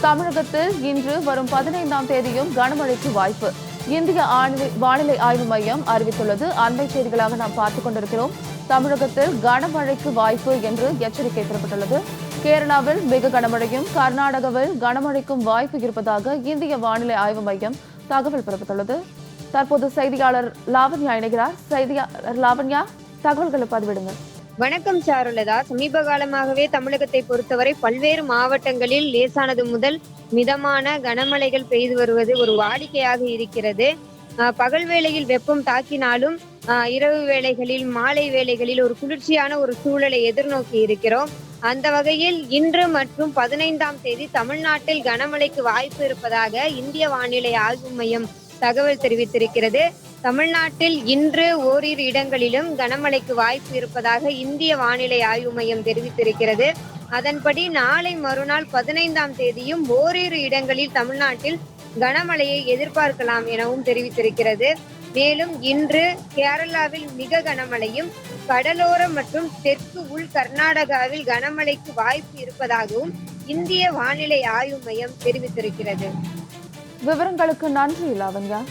தமிழகத்தில் இன்று வரும் பதினைந்தாம் தேதியும் கனமழைக்கு வாய்ப்பு. இந்திய வானிலை ஆய்வு மையம் அறிவித்துள்ளது. அண்மை செய்திகளாக நாம் பார்த்துக் கொண்டிருக்கிறோம். தமிழகத்தில் கனமழைக்கு வாய்ப்பு என்று எச்சரிக்கை பெறப்பட்டுள்ளது. கேரளாவில் மிக கனமழையும் கர்நாடகாவில் கனமழைக்கும் வாய்ப்பு இருப்பதாக இந்திய வானிலை ஆய்வு மையம் தகவல் பிறப்பித்துள்ளது. தற்போது செய்தியாளர் லாவண்யா இணைகிறார். செய்தியாளர் லாவண்யா தகவல்களை பதிவிடுங்கள். வணக்கம் சாருலதா. சமீப காலமாகவே தமிழகத்தை பொறுத்தவரை பல்வேறு மாவட்டங்களில் லேசானது முதல் மிதமான கனமழைகள் பெய்து வருவது ஒரு வாடிக்கையாக இருக்கிறது. பகல் வேளையில் வெப்பம் தாக்கினாலும் ஆஹ் இரவு வேளைகளில் மாலை வேளைகளில் ஒரு குளிர்ச்சியான ஒரு சூழலை எதிர்நோக்கி இருக்கிறோம். அந்த வகையில் இன்று மற்றும் பதினைந்தாம் தேதி தமிழ்நாட்டில் கனமழைக்கு வாய்ப்பு இருப்பதாக இந்திய வானிலை ஆய்வு மையம் தகவல் தெரிவித்திருக்கிறது. தமிழ்நாட்டில் இன்று ஓரிரு இடங்களிலும் கனமழைக்கு வாய்ப்பு இருப்பதாக இந்திய வானிலை ஆய்வு மையம் தெரிவித்திருக்கிறது. அதன்படி நாளை மறுநாள் பதினைந்தாம் தேதியும் ஓரிரு இடங்களில் தமிழ்நாட்டில் கனமழையை எதிர்பார்க்கலாம் எனவும் தெரிவித்திருக்கிறது. மேலும் இன்று கேரளாவில் மிக கனமழையும் கடலோர மற்றும் தெற்கு உள் கர்நாடகாவில் கனமழைக்கு வாய்ப்பு இருப்பதாகவும் இந்திய வானிலை ஆய்வு மையம் தெரிவித்திருக்கிறது. விவரங்களுக்கு நன்றி லாவண்யா.